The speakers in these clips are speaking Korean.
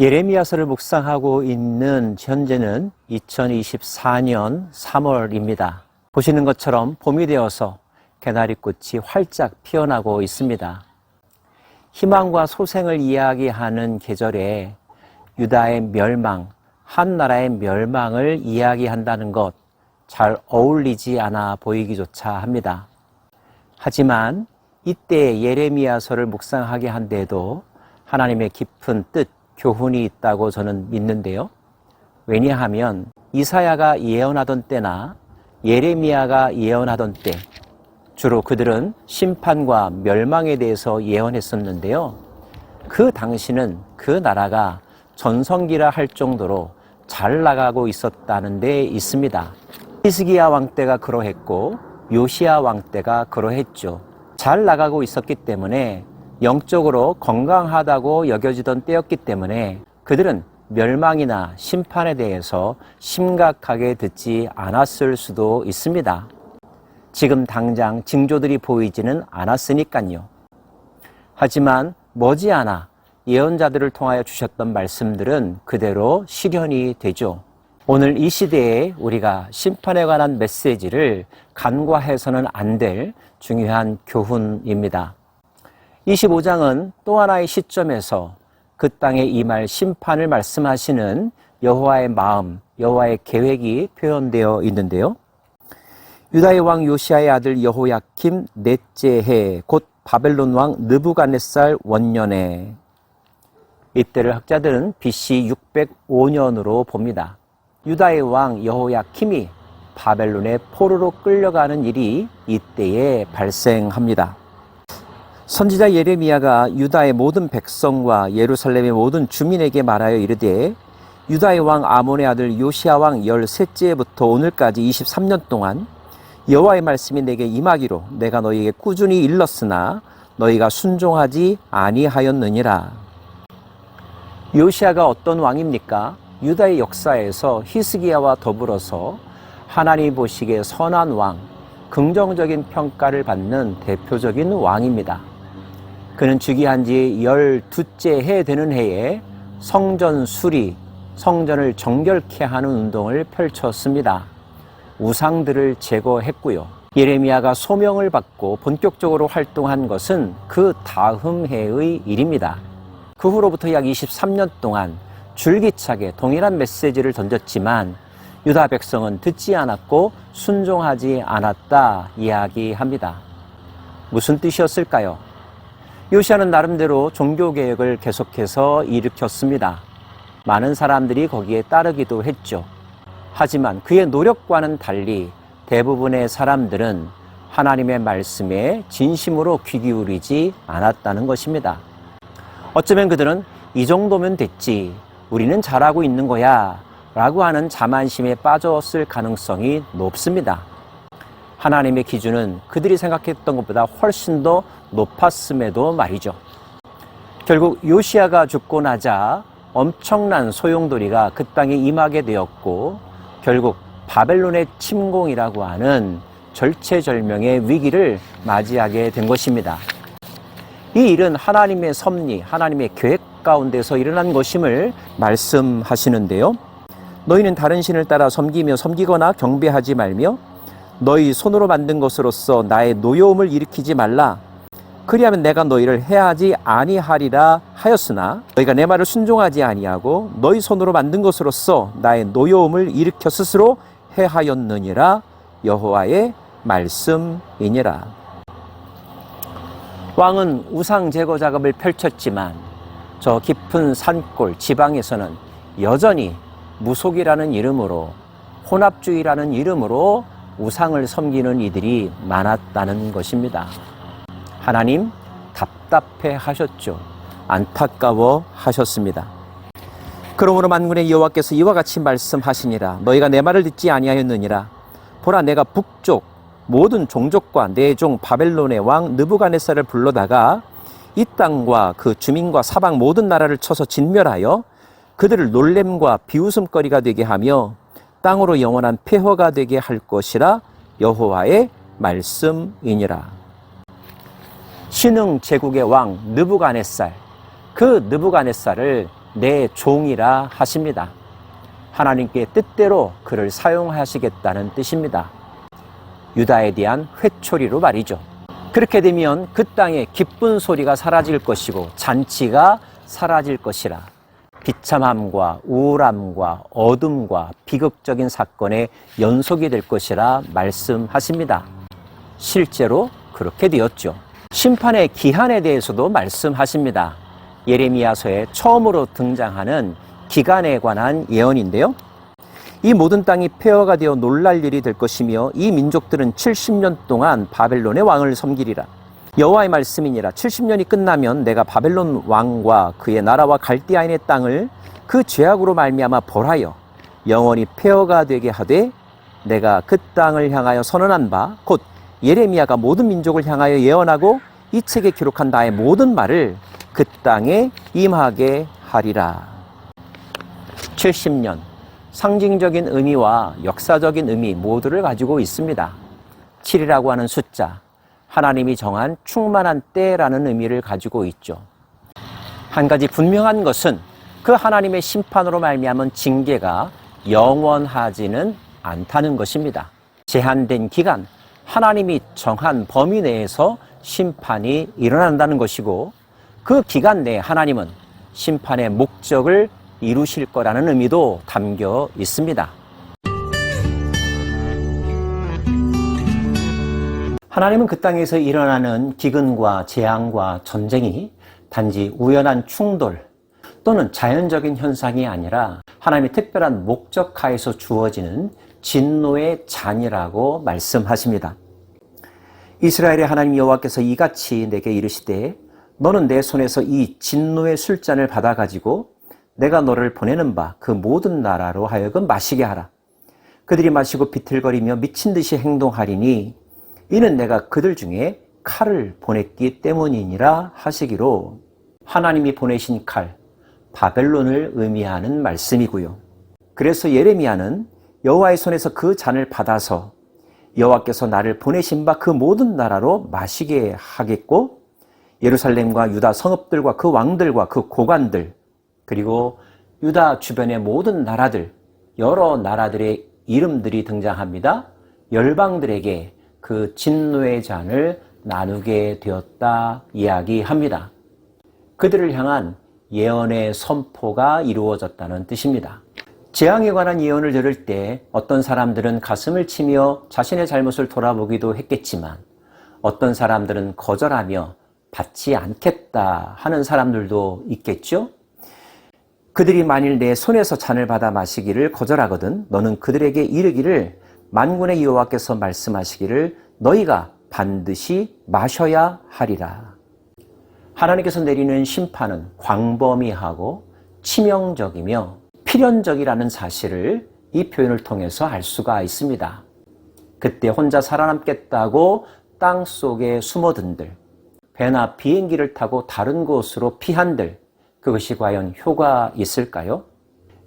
예레미야서를 묵상하고 있는 현재는 2024년 3월입니다. 보시는 것처럼 봄이 되어서 개나리 꽃이 활짝 피어나고 있습니다. 희망과 소생을 이야기하는 계절에 유다의 멸망, 한 나라의 멸망을 이야기한다는 것 잘 어울리지 않아 보이기조차 합니다. 하지만 이때 예레미야서를 묵상하게 한데도 하나님의 깊은 뜻, 교훈이 있다고 저는 믿는데요. 왜냐하면 이사야가 예언하던 때나 예레미야가 예언하던 때 주로 그들은 심판과 멸망에 대해서 예언했었는데요. 그 당시는 그 나라가 전성기라 할 정도로 잘 나가고 있었다는 데 있습니다. 히스기야 왕 때가 그러했고 요시야 왕 때가 그러했죠. 잘 나가고 있었기 때문에 영적으로 건강하다고 여겨지던 때였기 때문에 그들은 멸망이나 심판에 대해서 심각하게 듣지 않았을 수도 있습니다. 지금 당장 징조들이 보이지는 않았으니까요. 하지만 머지않아 예언자들을 통하여 주셨던 말씀들은 그대로 실현이 되죠. 오늘 이 시대에 우리가 심판에 관한 메시지를 간과해서는 안 될 중요한 교훈입니다. 25장은 또 하나의 시점에서 그 땅에 임할 심판을 말씀하시는 여호와의 마음, 여호와의 계획이 표현되어 있는데요. 유다의 왕 요시아의 아들 여호야킴 넷째 해, 곧 바벨론 왕 느부갓네살 원년에 이때를 학자들은 BC 605년으로 봅니다. 유다의 왕 여호야킴이 바벨론의 포로로 끌려가는 일이 이때에 발생합니다. 선지자 예레미야가 유다의 모든 백성과 예루살렘의 모든 주민에게 말하여 이르되 유다의 왕 아몬의 아들 요시아 왕 13째부터 오늘까지 23년 동안 여호와의 말씀이 내게 임하기로 내가 너희에게 꾸준히 일렀으나 너희가 순종하지 아니하였느니라. 요시아가 어떤 왕입니까? 유다의 역사에서 히스기야와 더불어서 하나님 보시기에 선한 왕, 긍정적인 평가를 받는 대표적인 왕입니다. 그는 즉위한 지 열두째 해 되는 해에 성전 수리, 성전을 정결케 하는 운동을 펼쳤습니다. 우상들을 제거했고요. 예레미야가 소명을 받고 본격적으로 활동한 것은 그 다음 해의 일입니다. 그 후로부터 약 23년 동안 줄기차게 동일한 메시지를 던졌지만 유다 백성은 듣지 않았고 순종하지 않았다 이야기합니다. 무슨 뜻이었을까요? 요시아는 나름대로 종교개혁을 계속해서 일으켰습니다. 많은 사람들이 거기에 따르기도 했죠. 하지만 그의 노력과는 달리 대부분의 사람들은 하나님의 말씀에 진심으로 귀 기울이지 않았다는 것입니다. 어쩌면 그들은 이 정도면 됐지. 우리는 잘하고 있는 거야. 라고 하는 자만심에 빠졌을 가능성이 높습니다. 하나님의 기준은 그들이 생각했던 것보다 훨씬 더 높았음에도 말이죠. 결국 요시아가 죽고 나자 엄청난 소용돌이가 그 땅에 임하게 되었고 결국 바벨론의 침공이라고 하는 절체절명의 위기를 맞이하게 된 것입니다. 이 일은 하나님의 섭리, 하나님의 계획 가운데서 일어난 것임을 말씀하시는데요. 너희는 다른 신을 따라 섬기며 섬기거나 경배하지 말며 너희 손으로 만든 것으로서 나의 노여움을 일으키지 말라. 그리하면 내가 너희를 해하지 아니하리라 하였으나 너희가 내 말을 순종하지 아니하고 너희 손으로 만든 것으로서 나의 노여움을 일으켜 스스로 해하였느니라 여호와의 말씀이니라. 왕은 우상 제거 작업을 펼쳤지만 저 깊은 산골 지방에서는 여전히 무속이라는 이름으로 혼합주의라는 이름으로 우상을 섬기는 이들이 많았다는 것입니다. 하나님 답답해 하셨죠. 안타까워 하셨습니다. 그러므로 만군의 여호와께서 이와 같이 말씀하시니라 너희가 내 말을 듣지 아니하였느니라 보라 내가 북쪽 모든 종족과 내종 바벨론의 왕 느부갓네살을 불러다가 이 땅과 그 주민과 사방 모든 나라를 쳐서 진멸하여 그들을 놀램과 비웃음거리가 되게 하며 땅으로 영원한 폐허가 되게 할 것이라 여호와의 말씀이니라. 신흥 제국의 왕 느부갓네살 그 느부갓네살을 내 종이라 하십니다. 하나님께 뜻대로 그를 사용하시겠다는 뜻입니다. 유다에 대한 회초리로 말이죠. 그렇게 되면 그 땅에 기쁜 소리가 사라질 것이고 잔치가 사라질 것이라 비참함과 우울함과 어둠과 비극적인 사건의 연속이 될 것이라 말씀하십니다. 실제로 그렇게 되었죠. 심판의 기한에 대해서도 말씀하십니다. 예레미야서에 처음으로 등장하는 기간에 관한 예언인데요. 이 모든 땅이 폐허가 되어 놀랄 일이 될 것이며 이 민족들은 70년 동안 바벨론의 왕을 섬기리라. 여호와의 말씀이니라 70년이 끝나면 내가 바벨론 왕과 그의 나라와 갈대아인의 땅을 그 죄악으로 말미암아 벌하여 영원히 폐허가 되게 하되 내가 그 땅을 향하여 선언한 바 곧 예레미야가 모든 민족을 향하여 예언하고 이 책에 기록한 나의 모든 말을 그 땅에 임하게 하리라. 70년 상징적인 의미와 역사적인 의미 모두를 가지고 있습니다. 7이라고 하는 숫자, 하나님이 정한 충만한 때라는 의미를 가지고 있죠. 한 가지 분명한 것은 그 하나님의 심판으로 말미암은 징계가 영원하지는 않다는 것입니다. 제한된 기간, 하나님이 정한 범위 내에서 심판이 일어난다는 것이고 그 기간 내에 하나님은 심판의 목적을 이루실 거라는 의미도 담겨 있습니다. 하나님은 그 땅에서 일어나는 기근과 재앙과 전쟁이 단지 우연한 충돌 또는 자연적인 현상이 아니라 하나님의 특별한 목적 하에서 주어지는 진노의 잔이라고 말씀하십니다. 이스라엘의 하나님 여호와께서 이같이 내게 이르시되 너는 내 손에서 이 진노의 술잔을 받아 가지고 내가 너를 보내는 바 그 모든 나라로 하여금 마시게 하라. 그들이 마시고 비틀거리며 미친 듯이 행동하리니 이는 내가 그들 중에 칼을 보냈기 때문이니라 하시기로 하나님이 보내신 칼 바벨론을 의미하는 말씀이고요. 그래서 예레미야는 여호와의 손에서 그 잔을 받아서 여호와께서 나를 보내신 바 그 모든 나라로 마시게 하겠고 예루살렘과 유다 성읍들과 그 왕들과 그 고관들 그리고 유다 주변의 모든 나라들 여러 나라들의 이름들이 등장합니다. 열방들에게 그 진노의 잔을 나누게 되었다 이야기합니다. 그들을 향한 예언의 선포가 이루어졌다는 뜻입니다. 재앙에 관한 예언을 들을 때 어떤 사람들은 가슴을 치며 자신의 잘못을 돌아보기도 했겠지만 어떤 사람들은 거절하며 받지 않겠다 하는 사람들도 있겠죠? 그들이 만일 내 손에서 잔을 받아 마시기를 거절하거든 너는 그들에게 이르기를 만군의 여호와께서 말씀하시기를 너희가 반드시 마셔야 하리라. 하나님께서 내리는 심판은 광범위하고 치명적이며 필연적이라는 사실을 이 표현을 통해서 알 수가 있습니다. 그때 혼자 살아남겠다고 땅 속에 숨어든들, 배나 비행기를 타고 다른 곳으로 피한들, 그것이 과연 효과 있을까요?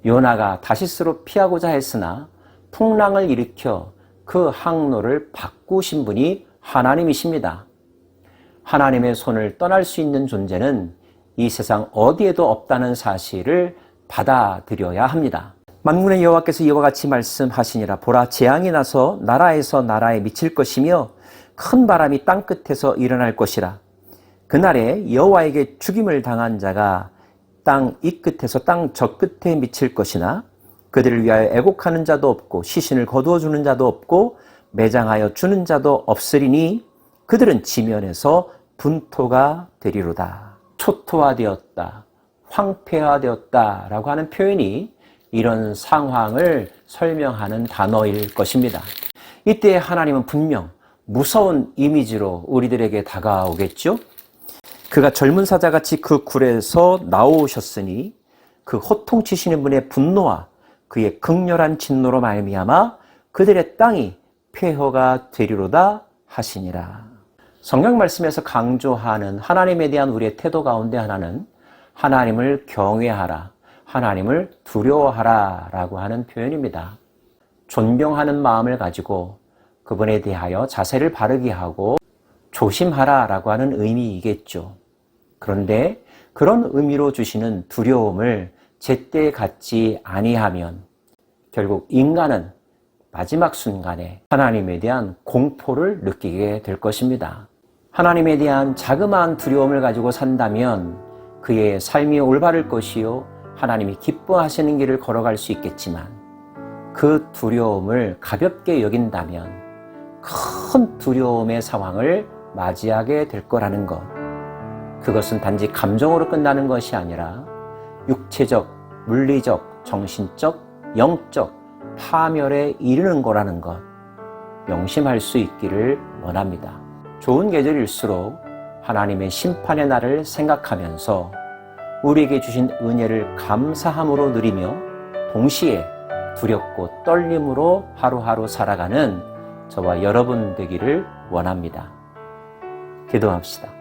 요나가 다시스로 피하고자 했으나 풍랑을 일으켜 그 항로를 바꾸신 분이 하나님이십니다. 하나님의 손을 떠날 수 있는 존재는 이 세상 어디에도 없다는 사실을 받아들여야 합니다. 만군의 여호와께서 이와 같이 말씀하시니라 보라 재앙이 나서 나라에서 나라에 미칠 것이며 큰 바람이 땅 끝에서 일어날 것이라 그날에 여호와에게 죽임을 당한 자가 땅 이 끝에서 땅 저 끝에 미칠 것이나 그들을 위하여 애곡하는 자도 없고 시신을 거두어 주는 자도 없고 매장하여 주는 자도 없으리니 그들은 지면에서 분토가 되리로다. 초토화되었다. 황폐화되었다라고 하는 표현이 이런 상황을 설명하는 단어일 것입니다. 이때 하나님은 분명 무서운 이미지로 우리들에게 다가오겠죠? 그가 젊은 사자같이 그 굴에서 나오셨으니 그 호통치시는 분의 분노와 그의 극렬한 진노로 말미암아 그들의 땅이 폐허가 되리로다 하시니라. 성경 말씀에서 강조하는 하나님에 대한 우리의 태도 가운데 하나는 하나님을 경외하라, 하나님을 두려워하라 라고 하는 표현입니다. 존경하는 마음을 가지고 그분에 대하여 자세를 바르게 하고 조심하라 라고 하는 의미이겠죠. 그런데 그런 의미로 주시는 두려움을 제때 갖지 아니하면 결국 인간은 마지막 순간에 하나님에 대한 공포를 느끼게 될 것입니다. 하나님에 대한 자그마한 두려움을 가지고 산다면 그의 삶이 올바를 것이요 하나님이 기뻐하시는 길을 걸어갈 수 있겠지만 그 두려움을 가볍게 여긴다면 큰 두려움의 상황을 맞이하게 될 거라는 것. 그것은 단지 감정으로 끝나는 것이 아니라 육체적, 물리적, 정신적, 영적 파멸에 이르는 거라는 것. 명심할 수 있기를 원합니다. 좋은 계절일수록 하나님의 심판의 날을 생각하면서 우리에게 주신 은혜를 감사함으로 누리며 동시에 두렵고 떨림으로 하루하루 살아가는 저와 여러분 되기를 원합니다. 기도합시다.